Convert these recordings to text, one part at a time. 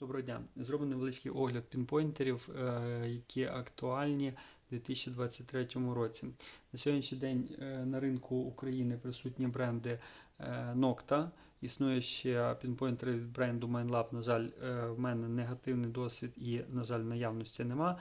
Доброго дня. Зробимо невеличкий огляд пінпойнтерів, е, які актуальні у 2023 році. На сьогоднішній день е, на ринку України присутні бренди е, Nocta. Існує ще пінпойнтери від бренду MindLab. На жаль, в мене негативний досвід і, на жаль, наявності нема.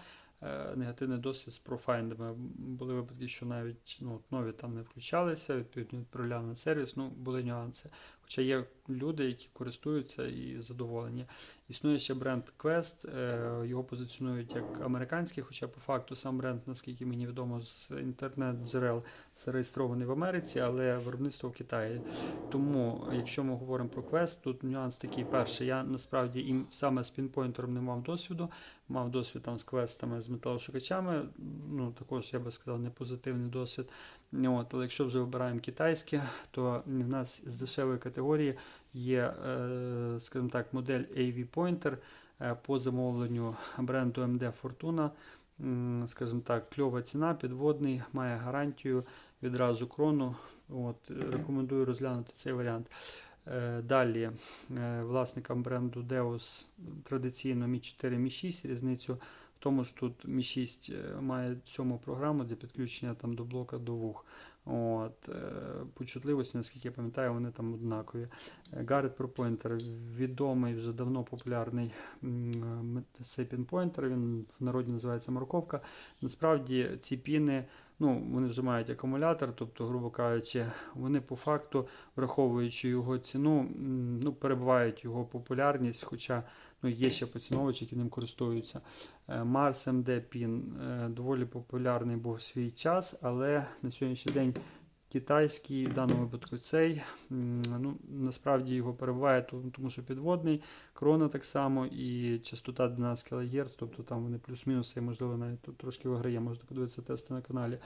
Негативний досвід з профайндами. Були випадки, що навіть ну, нові там не включалися, відповідно відправляв на сервіс, ну були нюанси. Хоча є люди, які користуються і задоволені. Існує ще бренд Quest, е, його позиціонують як американський, хоча по факту сам бренд, наскільки мені відомо, з інтернет-джерел зареєстрований в Америці, але виробництво в Китаї. Тому, якщо ми говоримо про Quest, тут нюанс такий перший. Я насправді і саме з пінпойнтером не мав досвіду. Мав досвід там з квестами, з металошукачами. Ну, також я би сказав, не позитивний досвід. От, але якщо вже вибираємо китайське, то в нас з дешевої категорії є, е, скажімо так, модель AV Pointer е, по замовленню бренду MD Fortuna. Скажімо так, кльова ціна, підводний, має гарантію відразу крону. От, рекомендую розглянути цей варіант. Е, Далі власникам бренду Deus традиційно Mi 4, Mi 6, різницю тому ж тут Mi 6 е, має сьому програму для підключення там, до блока до вух. От, е, по наскільки я пам'ятаю, вони там однакові. Е, Garrett ProPointer відомий, вже давно популярний м, цей він в народі називається морковка. Насправді ці піни, ну, вони вже мають акумулятор, тобто, грубо кажучи, вони по факту, враховуючи його ціну, ну, перебувають його популярність, хоча ну, є ще поціновувачі, які ним користуються. Марс Pin е, доволі популярний був в свій час, але на сьогоднішній день китайський, в даному випадку цей, ну, насправді його перебуває, тому що підводний, крона так само і частота 12 кГц, тобто там вони плюс-мінус, і можливо навіть тут трошки виграє, можете подивитися тести на каналі.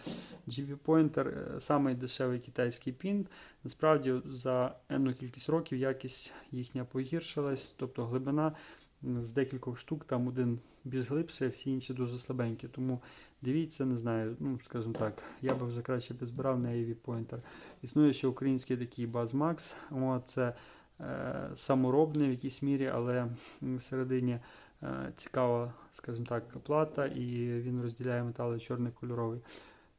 GB Pointer, е, самий дешевий китайський пін. Насправді за енну кількість років якість їхня погіршилась, тобто глибина з декількох штук, там один більш глибше, всі інші дуже слабенькі. Тому дивіться, не знаю, ну скажімо так, я би вже краще підзбирав на AV Pointer. Існує ще український такий BuzzMax, О, це е, саморобний в якійсь мірі, але всередині е, цікава, скажімо так, плата, і він розділяє метали чорний кольоровий.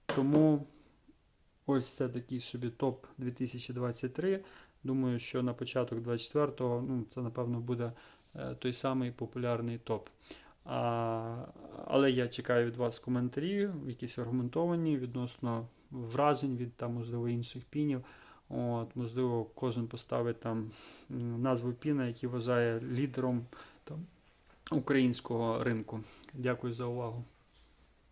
Тому ось це такий собі топ 2023. Думаю, що на початок 24-го ну, це, напевно, буде той самий популярний топ. А, але я чекаю від вас коментарі, якісь аргументовані відносно вражень від там, можливо, інших пінів. От, можливо, кожен поставить там назву піна, який вважає лідером там, українського ринку. Дякую за увагу.